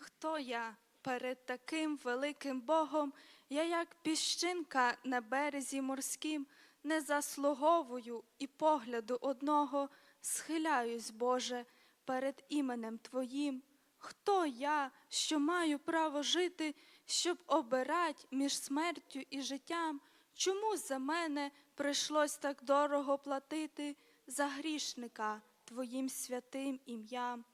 Хто я перед таким великим Богом? Я, як піщинка на березі морським, не заслуговую і погляду одного схиляюсь, Боже, перед іменем Твоїм. Хто я, що маю право жити, щоб обирать між смертю і життям? Чому за мене прийшлось так дорого платити за грішника Твоїм святим ім'ям?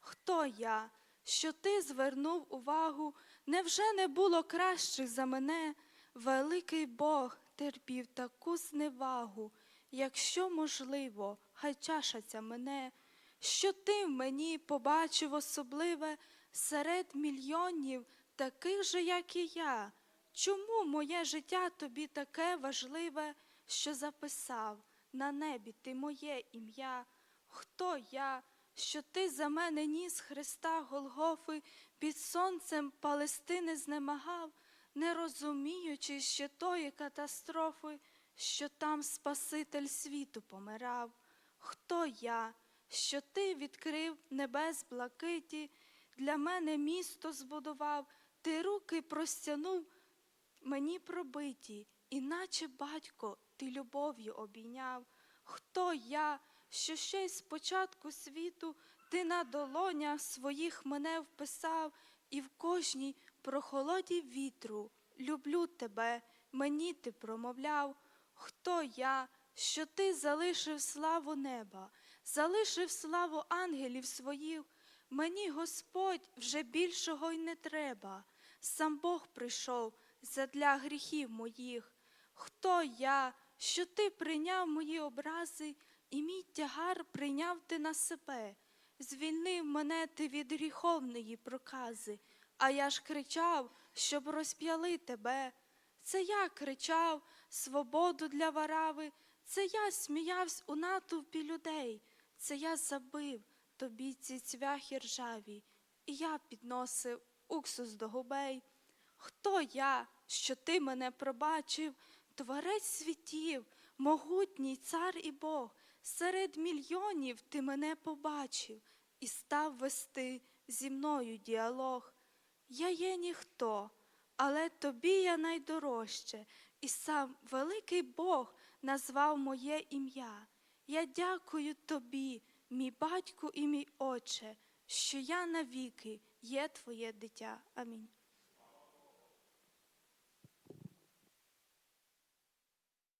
Хто я, що ти звернув увагу? Невже не було кращих за мене? Великий Бог терпів таку зневагу, якщо можливо, хай чаша ця мене, що ти в мені побачив особливе серед мільйонів, таких же, як і я. Чому моє життя тобі таке важливе, що записав на небі ти моє ім'я? Хто я, що ти за мене ніс Христа Голгофи, під сонцем Палестини знемагав, не розуміючи ще тої катастрофи, що там Спаситель світу помирав? Хто я, що ти відкрив небес блакиті, для мене місто збудував, ти руки простягнув мені пробиті, іначе батько ти любов'ю обійняв. Хто я, що ще й з початку світу ти на долонях своїх мене вписав, і в кожній прохолоді вітру люблю тебе, мені ти промовляв. Хто я, що ти залишив славу неба, залишив славу ангелів своїх, мені Господь вже більшого й не треба. Сам Бог прийшов задля гріхів моїх. Хто я, що ти прийняв мої образи, і мій тягар прийняв ти на себе, звільнив мене ти від гріховної прокази, а я ж кричав, щоб розп'яли тебе. Це я кричав свободу для варави, це я сміявсь у натовпі людей, це я забив тобі ці цвяхи ржаві, і я підносив уксус до губей. Хто я, що ти мене пробачив, творець світів, могутній цар і Бог, серед мільйонів ти мене побачив і став вести зі мною діалог. Я є ніхто, але тобі я найдорожче, і сам великий Бог назвав моє ім'я. Я дякую тобі, мій батьку і мій отче, що я навіки є твоє дитя. Амінь.